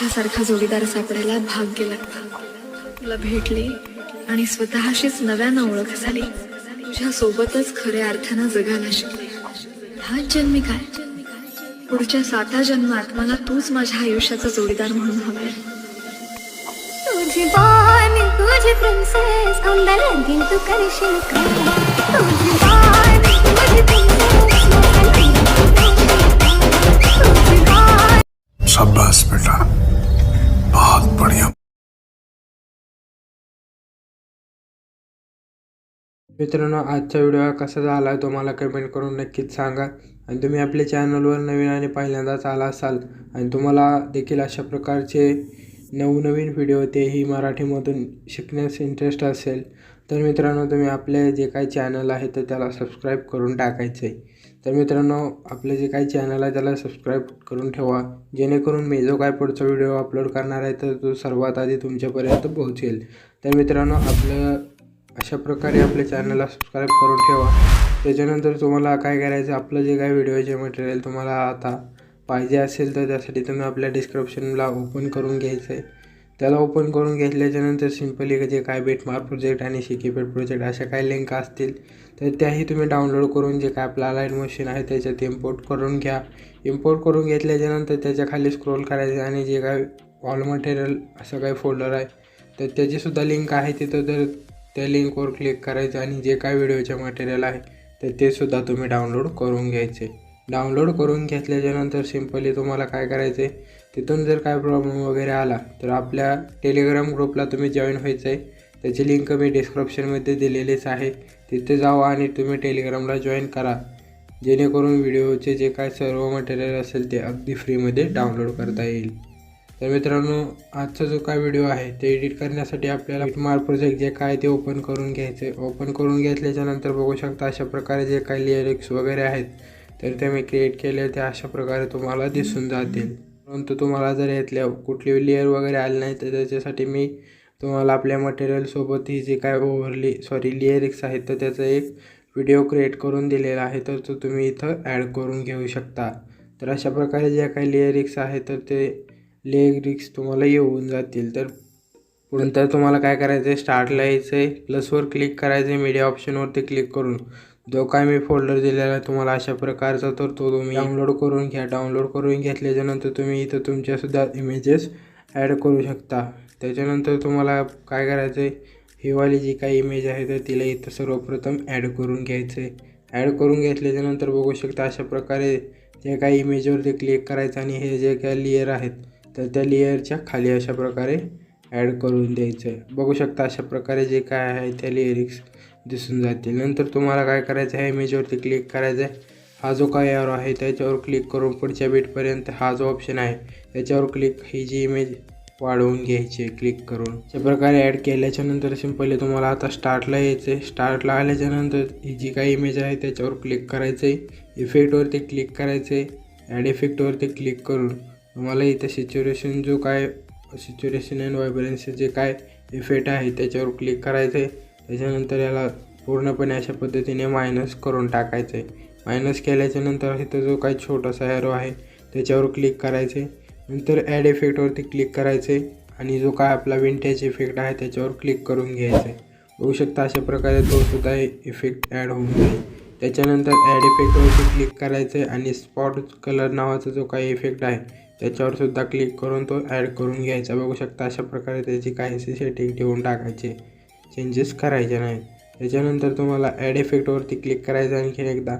तुझ्यासारखा जोडीदार सापडायला भाग्य लागतं तुला भेटले आणि स्वतःशीच नव्यानं ओळख झाली. तुझ्या सोबतच खऱ्या अर्थानं जगायला शिकले. हा जन्मी काय? पुढच्या साता जन्मात मला तूच माझ्या आयुष्याचा जोडीदार म्हणून हवाय. तुझी बाण तुझी प्रिन्सेस तू करशील का तुझी बेटा। बहुत बढ़िया। मित्रांनो आजचा व्हिडिओ कसा झाला तो मला कमेंट करून नक्कीच सांगा. आणि तुम्ही आपल्या चॅनलवर नवीन आणि पहिल्यांदाच आला असाल आणि तुम्हाला देखील अशा प्रकारचे नवनवीन व्हिडिओ तेही मराठीमधून शिकण्यास इंटरेस्ट असेल तर मित्रांनो तुम्ही आपले जे काही चॅनल आहे तर त्याला सबस्क्राईब करून टाकायचं आहे तर मित्रांनो आपले जे काही चॅनल आहे त्याला सबस्क्राईब करून ठेवा. जेणेकरून मी जो काय पुढचा व्हिडिओ अपलोड करणार आहे तर तो सर्वात आधी तुमच्यापर्यंत पोहोचेल. तर मित्रांनो आपलं अशा प्रकारे आपल्या चॅनलला सबस्क्राईब करून ठेवा. त्याच्यानंतर तुम्हाला काय करायचं आपलं जे काही व्हिडिओचे मटेरियल तुम्हाला आता पाहिजे असेल तर त्यासाठी तुम्ही आपल्या डिस्क्रिप्शनला ओपन करून घ्यायचं आहे त्याला ओपन करून घेतल्याच्यानंतर सिम्पली जे काय बेटमार प्रोजेक्ट आणि शिकीपेट प्रोजेक्ट अशा काही लिंक असतील तर त्याही तुम्ही डाउनलोड करून जे काय आपलं अलाईन मशीन आहे त्याच्यात इम्पोर्ट करून घ्या. इम्पोर्ट करून घेतल्याच्यानंतर त्याच्याखाली स्क्रोल करायचं आणि जे काय ऑल मटेरियल असं काही फोल्डर आहे तर त्याचीसुद्धा लिंक आहे तिथं. तर त्या लिंकवर क्लिक करायचं आणि जे काय व्हिडिओचे मटेरियल आहे तर ते सुद्धा तुम्ही डाउनलोड करून घ्यायचे. डाउनलोड करून घेतल्याच्यानंतर सिम्पली तुम्हाला काय करायचं आहे तिथून जर काय प्रॉब्लेम वगैरे आला तर आपल्या टेलिग्राम ग्रुपला तुम्ही जॉईन व्हायचं आहे त्याची लिंक मी डिस्क्रिप्शनमध्ये दिलेलीच आहे. तिथे जावा आणि तुम्ही टेलिग्रामला जॉईन करा. जेणेकरून व्हिडिओचे जे काय सर्व मटेरियल असेल ते अगदी फ्रीमध्ये डाउनलोड करता येईल. तर मित्रांनो आजचा जो काय व्हिडिओ आहे ते एडिट करण्यासाठी आपल्याला मार्क प्रोजेक्ट जे काय ते ओपन करून घ्यायचे. ओपन करून घेतल्याच्यानंतर बघू शकता अशा प्रकारे जे काही लिरिक्स वगैरे आहेत तर ते मी क्रिएट केले. ते अशा प्रकारे तुम्हाला दिसून जातील. परंतु तुम्हाला जर यातल्या कुठली लेअर वगैरे आली नाही तर त्याच्यासाठी मी तुम्हाला आपल्या मटेरियलसोबत ही जे काय ओव्हरली सॉरी लिरिक्स आहेत तर त्याचा एक व्हिडिओ क्रिएट करून दिलेला आहे तर तो तुम्ही इथं ॲड करून घेऊ शकता. तर अशा प्रकारे ज्या काही लिरिक्स आहेत तर ते लिरिक्स तुम्हाला येऊन जातील. तर नंतर तुम्हाला काय करायचं आहे स्टार्टला यायचं आहे प्लसवर क्लिक करायचं आहे मीडिया ऑप्शनवरती क्लिक करून. जो काय मी फोल्डर दिलेला आहे तुम्हाला अशा प्रकारचा तर तो तुम्ही डाउनलोड करून घ्या. डाउनलोड करून घेतल्याच्यानंतर तुम्ही इथं तुमच्यासुद्धा इमेजेस ॲड करू शकता. त्याच्यानंतर तुम्हाला काय करायचं आहे ही वाली जी काही इमेज आहे तर तिला इथं सर्वप्रथम ॲड करून घ्यायचं आहे ॲड करून घेतल्याच्यानंतर बघू शकता अशा प्रकारे जे काही इमेजवरती क्लिक करायचं आणि हे जे काही लेयर आहेत तर त्या लेयरच्या खाली अशा प्रकारे ॲड करून द्यायचं आहे बघू शकता अशा प्रकारे जे काय आहे त्या लिरिक्स दिसून जातील. नंतर तुम्हाला काय करायचं आहे? इमेजवरती क्लिक करायचं आहे हा जो काय एरो आहे त्याच्यावर क्लिक करून पुढच्या बीटपर्यंत हा जो ऑप्शन आहे त्याच्यावर क्लिक ही जी इमेज वाढवून घ्यायचे क्लिक करून. अशा प्रकारे ॲड केल्याच्यानंतर सिंपली तुम्हाला आता स्टार्टला यायचं आहे स्टार्टला आल्याच्यानंतर ही जी काही इमेज आहे त्याच्यावर क्लिक करायचं आहे इफेक्टवरती क्लिक करायचं आहे ॲड इफेक्टवरती क्लिक करून तुम्हाला इथं सिच्युएशन जो काय सिच्युएशन अँड व्हायब्रन्सचे जे काय इफेक्ट आहे त्याच्यावर क्लिक करायचं आहे त्याच्यानंतर याला पूर्णपणे अशा पद्धतीने मायनस करून टाकायचं आहे मायनस केल्याच्यानंतर इथं जो काही छोटासा ॲरो आहे त्याच्यावर क्लिक करायचे नंतर ॲड इफेक्टवरती क्लिक करायचे आणि जो काय आपला विंटेज इफेक्ट आहे त्याच्यावर क्लिक करून घ्यायचे. आहे बघू शकता अशा प्रकारे तो सुद्धा इफेक्ट ॲड होऊन जाईल. त्याच्यानंतर ॲड इफेक्टवरती क्लिक करायचं आहे आणि स्पॉट कलर नावाचा जो काही इफेक्ट आहे त्याच्यावर सुद्धा क्लिक करून तो ॲड करून घ्यायचा. बघू शकता अशा प्रकारे त्याची काहीशी सेटिंग ठेवून टाकायचे. चेंजेस करायचे नाही. त्याच्यानंतर तुम्हाला ॲड इफेक्टवरती क्लिक करायचं आणखी एकदा.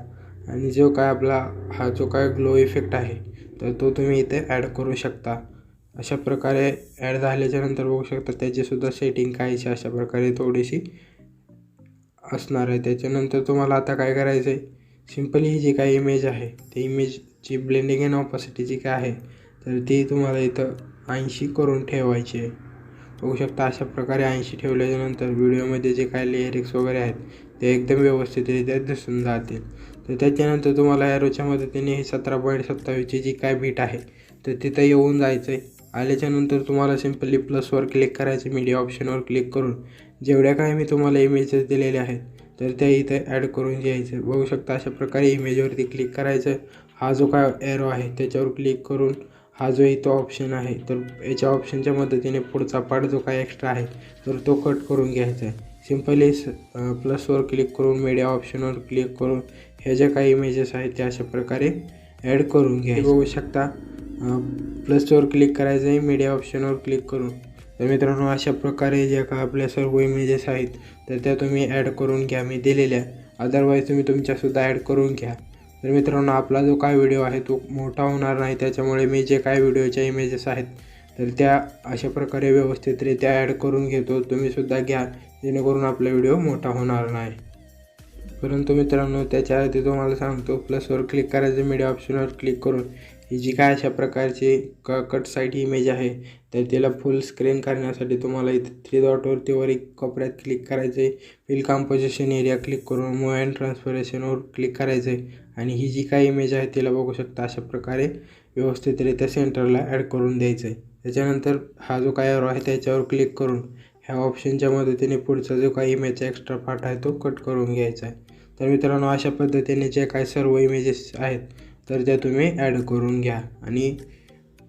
आणि जो काय आपला हा जो काय ग्लो इफेक्ट आहे तर तो तुम्ही इथे ॲड करू शकता. अशा प्रकारे ॲड झाल्याच्यानंतर बघू शकता त्याचीसुद्धा सेटिंग काहीशी अशा प्रकारे थोडीशी असणार आहे. त्याच्यानंतर तुम्हाला आता काय करायचं आहे सिम्पली ही जी काही इमेज आहे ती इमेजची ब्लेंडिंग अँड ऑपॉसिटी जी काय आहे तर ती तुम्हाला इथं ऐंशी करून ठेवायची आहे. बघू शकता अशा प्रकारे ऐंशी ठेवल्याच्यानंतर व्हिडिओमध्ये जे काही लिरिक्स वगैरे आहेत ते एकदम व्यवस्थितरित्या दिसून जातील. तर त्याच्यानंतर तुम्हाला ॲरोच्या मदतीने ही सतरा पॉईंट सत्तावीसची जी काय बीट आहे तर तिथं येऊन जायचं आहे आल्याच्यानंतर तुम्हाला सिम्पली प्लसवर क्लिक करायचं मीडिया ऑप्शनवर क्लिक करून. जेवढ्या काय मी तुम्हाला इमेजेस दिलेले आहेत तर त्या इथे ॲड करून घ्यायचं. बघू शकता अशा प्रकारे इमेजवरती क्लिक करायचं. हा जो काय एरो आहे त्याच्यावर क्लिक करून हा जो इथं ऑप्शन आहे तर याच्या ऑप्शनच्या मदतीने पुढचा पार्ट जो काय एक्स्ट्रा आहे तर तो कट करून घ्यायचा आहे. सिम्पली प्लसवर क्लिक करून मीडिया ऑप्शनवर क्लिक करून ह्या ज्या काही इमेजेस आहेत त्या अशा प्रकारे ॲड करून घ्या. बघू शकता. प्लसवर क्लिक करायचं आहे मीडिया ऑप्शनवर क्लिक करून. तर मित्रांनो अशा प्रकारे ज्या का आपल्या सर्व इमेजेस आहेत तर त्या तुम्ही ॲड करून घ्या. मी दिलेल्या. अदरवाईज तुम्ही तुमच्यासुद्धा ॲड करून घ्या. तर मित्रांनो आपला जो काय व्हिडिओ आहे तो मोठा होणार नाही. त्याच्यामुळे मी जे काय व्हिडिओच्या इमेजेस आहेत तर त्या अशा प्रकारे व्यवस्थितरित्या ॲड करून घेतो. तुम्हीसुद्धा घ्या. जेणेकरून आपला व्हिडिओ मोठा होणार नाही. परंतु मित्रांनो त्याच्या आधी तुम्हाला सांगतो प्लसवर क्लिक करायचं मीडिया ऑप्शनवर क्लिक करून ही जी काय अशा प्रकारची क कट साईट इमेज आहे तर तिला फुल स्क्रीन करण्यासाठी तुम्हाला इथे थ्री डॉटवरती वर एक कोपऱ्यात क्लिक करायचं आहे फिल कॉम्पोजिशन एरिया क्लिक करून मूव अँड ट्रान्सफरेशनवर क्लिक करायचं आहे आणि ही जी काय इमेज आहे तिला बघू शकता अशा प्रकारे व्यवस्थितरित्या सेंटरला ॲड करून द्यायचं आहे त्याच्यानंतर हा जो काय आहे त्याच्यावर क्लिक करून ह्या ऑप्शनच्या मदतीने पुढचा जो काही इमेजचा एक्स्ट्रा पार्ट आहे तो कट करून घ्यायचा आहे. तर मित्रांनो अशा पद्धतीने जे काय सर्व इमेजेस आहेत तर त्या तुम्ही ॲड करून घ्या. आणि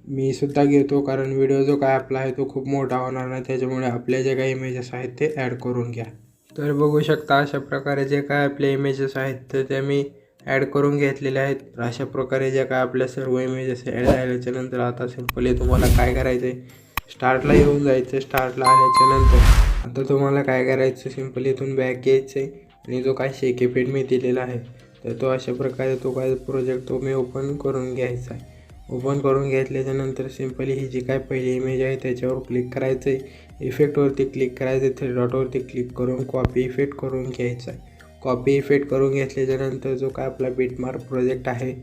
मी सुद्धा घेतो कारण व्हिडिओ जो काय आपला आहे तो खूप मोठा होणार नाही. त्याच्यामुळे आपल्या जे काही इमेजेस आहेत ते ॲड करून घ्या. तर बघू शकता अशा प्रकारे जे काय आपले इमेजेस आहेत तर त्या मी ॲड करून घेतलेले आहेत. अशा प्रकारे जे काय आपल्या सर्व इमेजेस ॲड झाल्याच्यानंतर आता सिम्पली तुम्हाला काय करायचं आहे स्टार्टला येऊन जायचं स्टार्टला आल्याच्यानंतर. आता तुम्हाला काय करायचं सिम्पली इथून बॅग घ्यायचं आहे आणि जो काय शेकेपेड मी दिलेला आहे तर तो अशा प्रकारे तो काय प्रोजेक्ट तो मी ओपन करून घ्यायचा आहे. ओपन करून घेतल्याच्यानंतर सिम्पली ही जी काय पहिली इमेज आहे त्याच्यावर क्लिक करायचं आहे इफेक्टवरती क्लिक करायचं आहे थ्री डॉटवरती क्लिक करून कॉपी इफेक्ट करून घ्यायचा आहे. कॉपी इफेक्ट करून घेतल्याच्यानंतर जो काय आपला बीटमार्क प्रोजेक्ट आहे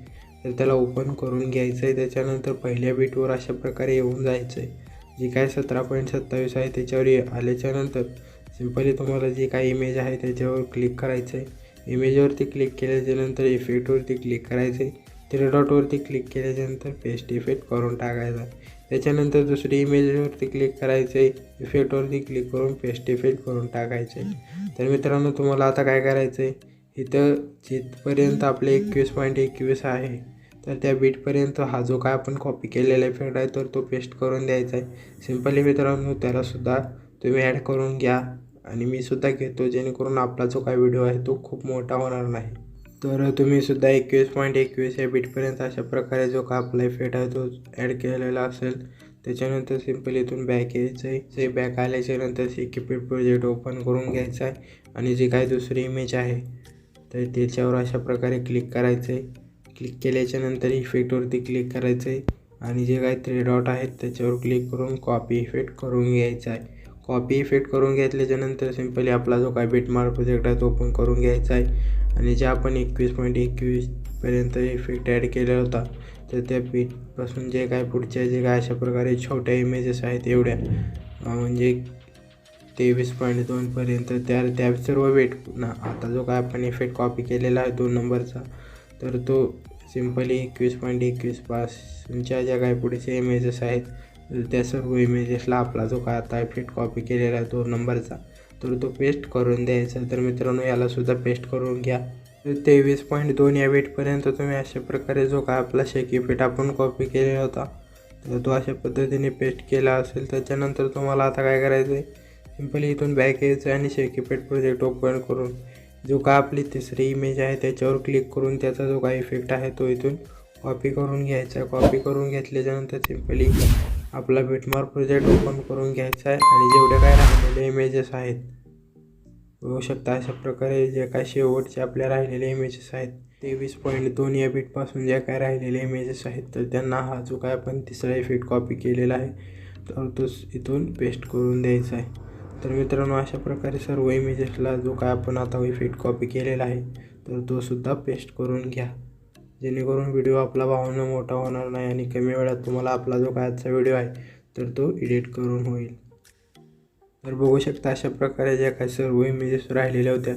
तर त्याला ओपन करून घ्यायचं आहे त्याच्यानंतर पहिल्या बीटवर अशा प्रकारे येऊन जायचं आहे जी काय सतरा पॉईंट सत्तावीस आहे त्याच्यावर आल्याच्यानंतर सिम्पली तुम्हाला जी काही इमेज आहे त्याच्यावर क्लिक करायचं आहे इमेजवरती क्लिक केल्याच्यानंतर इफेक्टवरती क्लिक करायचं आहे थ्री डॉटवरती क्लिक केल्याच्यानंतर पेस्ट इफेक्ट करून टाकायचा. त्याच्यानंतर दुसरी इमेजवरती क्लिक करायचं आहे इफेक्टवरती क्लिक करून पेस्ट इफेक्ट करून टाकायचं आहे तर मित्रांनो तुम्हाला आता काय करायचं आहे इथं जिथपर्यंत आपले एकवीस पॉईंट एकवीस आहे तर त्या बीटपर्यंत हा जो काय आपण कॉपी केलेला इफेक्ट आहे तर तो पेस्ट करून द्यायचा आहे. सिम्पली मित्रांनो त्यालासुद्धा तुम्ही ॲड करून घ्या आणि मी सुद्धा घेतो जेणेकरून आपला जो काय व्हिडिओ आहे तो खूप मोठा होणार नाही. तर तुम्ही सुद्धा एकवीस पॉईंट एकवीस या बीटपर्यंत अशा प्रकारे जो का आपला इफेक्ट आहे तो ॲड केलेला असेल त्याच्यानंतर सिम्पली इथून बॅक यायचं आहे. जे बॅक आल्याच्यानंतर सी सिकिपेड प्रोजेक्ट ओपन करून घ्यायचा आहे आणि जी काय दुसरी इमेज आहे तर त्याच्यावर अशा प्रकारे क्लिक करायचं आहे. क्लिक केल्याच्यानंतर इफेक्टवरती क्लिक करायचं आहे आणि जे काय थ्री डॉट आहेत त्याच्यावर क्लिक करून कॉपी इफेक्ट करून घ्यायचा आहे. कॉपी इफेक्ट करून घेतल्याच्यानंतर सिम्पली आपला जो काय बीटमार्क प्रोजेक्ट आहे तो ओपन करून घ्यायचा आहे. आणि जे आपण एकवीस पॉईंट एकवीसपर्यंत इफेक्ट ॲड केला होता तर त्या बीटपासून जे काय पुढच्या जे काय अशा प्रकारे छोट्या इमेजेस आहेत एवढ्या म्हणजे तेवीस पॉईंट दोनपर्यंत त्या त्या सर्व वेट ना आता जो काय आपण इफेक्ट कॉपी केलेला आहे दोन नंबरचा तर तो सिम्पली एकवीस पॉईंट एकवीस पासूनच्या ज्या काही पुढचे इमेजेस आहेत त्या सर्व इमेजेसला आपला जो काय आता फिट कॉपी केलेला आहे तो नंबरचा तर तो पेस्ट करून द्यायचा. तर मित्रांनो यालासुद्धा पेस्ट करून घ्या. तेवीस पॉईंट दोन या वेटपर्यंत तुम्ही अशा प्रकारे जो काय आपला शेक इफेक्ट आपण कॉपी केलेला होता तर तो अशा पद्धतीने पेस्ट केला असेल. त्याच्यानंतर तुम्हाला आता काय करायचं आहे सिम्पली इथून बॅक यायचं आणि शेकीपेट प्रोजेक्ट ओपन करून जो का आपली तिसरी इमेज आहे त्याच्यावर क्लिक करून त्याचा जो काय इफेक्ट आहे तो इथून कॉपी करून घ्यायचा. आहे कॉपी करून घेतल्याच्यानंतर सिम्पली आपला बिटमार प्रोजेक्ट ओपन करून घ्यायचा आहे आणि जेवढे काय राहिलेले इमेजेस आहेत बघू शकता अशा प्रकारे जे काय शेवटचे आपल्या राहिलेले इमेजेस आहेत तेवीस पॉईंट दोन या बीटपासून ज्या काय राहिलेले इमेजेस आहेत तर त्यांना हा जो काय आपण तिसरा इफेक्ट कॉपी केलेला आहे तर तो इथून पेस्ट करून द्यायचा आहे. तर मित्रांनो अशा प्रकारे सर्व इमेजेसला जो काय आपण आता इफेक्ट कॉपी केलेला आहे तर तो सुद्धा पेस्ट करून घ्या. जेणेकरून व्हिडिओ आपला भावनं मोठा होणार नाही आणि कमी वेळात तुम्हाला आपला जो काय आजचा व्हिडिओ आहे तर तो एडिट करून होईल. तर बघू शकता अशा प्रकारे ज्या काही सर्व इमेजेस राहिलेल्या होत्या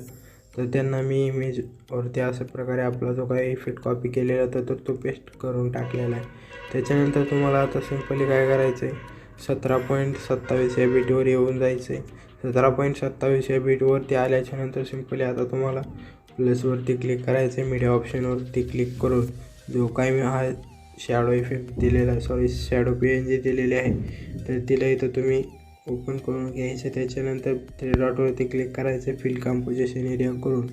तर त्यांना मी इमेजवरती अशा प्रकारे आपला जो काही इफेक्ट कॉपी केलेला होता तर तो पेस्ट करून टाकलेला आहे. त्याच्यानंतर तुम्हाला आता सिम्पली काय करायचं आहे सतरा पॉईंट सत्तावीस या बीटवर येऊन जायचं आहे सतरा पॉईंट सत्तावीस या बीटवरती आल्याच्यानंतर सिम्पली आता तुम्हाला प्लसवरती क्लिक करायचं आहे मीडिया ऑप्शनवरती क्लिक करून जो काही मी हा शॅडो इफेक्ट दिलेला sorry shadow P N G दिलेली आहे तर तिला इथं तुम्ही ओपन करून घ्यायचं. त्याच्यानंतर थ्री डॉटवरती क्लिक करायचं फील कॉम्पोजिशन एरिया करून.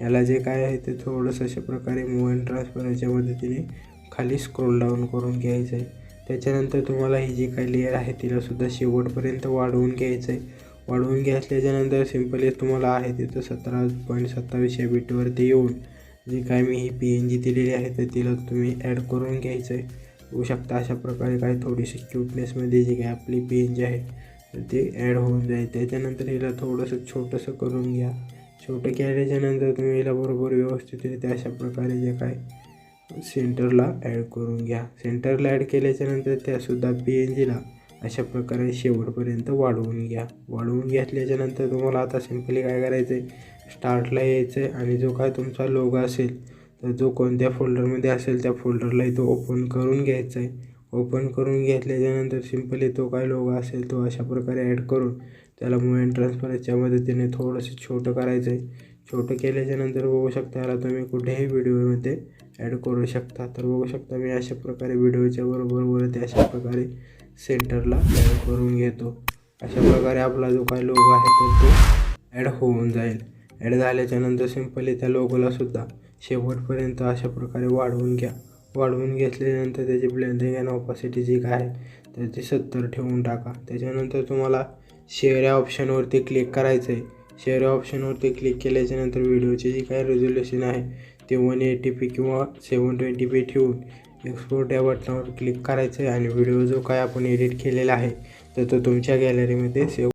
याला जे काय आहे ते थोडंसं अशा प्रकारे मूव अँड ट्रान्सफरच्या मदतीने खाली स्क्रोल डाऊन करून घ्यायचं आहे त्याच्यानंतर तुम्हाला ही जी काही लेअर आहे तिलासुद्धा शेवटपर्यंत वाढवून घ्यायचं आहे वाढवून घेतल्याच्यानंतर सिम्पली तुम्हाला आहे तिथं सतरा पॉईंट सत्तावीस या बीटवरती येऊन जी काय मी ही पी एन जी दिलेली आहे तर तिला तुम्ही ॲड करून घ्यायचं आहे होऊ शकता अशा प्रकारे काही थोडीशी क्यूटनेसमध्ये जी काय आपली पी एन जी आहे तर ते ॲड होऊन जाईल. त्याच्यानंतर हिला थोडंसं छोटंसं करून घ्या. छोटं केल्याच्यानंतर तुम्ही हिला बरोबर व्यवस्थितरित्या अशा प्रकारे जे काय सेंटरला ॲड करून घ्या. सेंटरला ॲड केल्याच्यानंतर त्यासुद्धा पी एन जीला अशा प्रकारे शेवटपर्यंत वाढवून घ्या. वाढवून घेतल्याच्यानंतर तुम्हाला आता सिम्पली काय करायचं आहे स्टार्टला यायचं आहे आणि जो काय तुमचा लोगो असेल तर जो कोणत्या फोल्डरमध्ये असेल त्या फोल्डरलाही तो ओपन करून घ्यायचा आहे ओपन करून घेतल्याच्यानंतर सिम्पली तो काय लोगो असेल तो अशा प्रकारे ॲड करून त्याला मूव ट्रान्सफरच्या मदतीने थोडंसं छोटं करायचं आहे छोटं केल्याच्यानंतर बघू शकता याला तुम्ही कुठेही व्हिडिओमध्ये ॲड करू शकता. तर बघू शकता मी अशा प्रकारे व्हिडिओच्या बरोबर वरती अशा प्रकारे सेंटरला ॲड करून घेतो. अशा प्रकारे आपला जो काय लोगो आहे तर तो ॲड होऊन जाईल. ॲड झाल्याच्यानंतर सिम्पली त्या लोगोलासुद्धा शेवटपर्यंत अशा प्रकारे वाढवून घ्या. वाढवून घेतल्यानंतर त्याची ब्लेंडिंग अँड ऑपॉसिटी जी काय आहे तर ती सत्तर ठेवून टाका. त्याच्यानंतर तुम्हाला शेअर या ऑप्शनवरती क्लिक करायचं आहे शेअर या ऑप्शनवरती क्लिक केल्याच्यानंतर व्हिडिओचे जे काही रेझोल्युशन आहे ते वन एटी पी किंवा सेवन ट्वेंटी पी ठेवून एक्सपोर्ट या बटनावर क्लिक करायचं आहे आणि व्हिडिओ जो काय आपण एडिट केलेला आहे तर तो तुमच्या गॅलरीमध्ये सेव्ह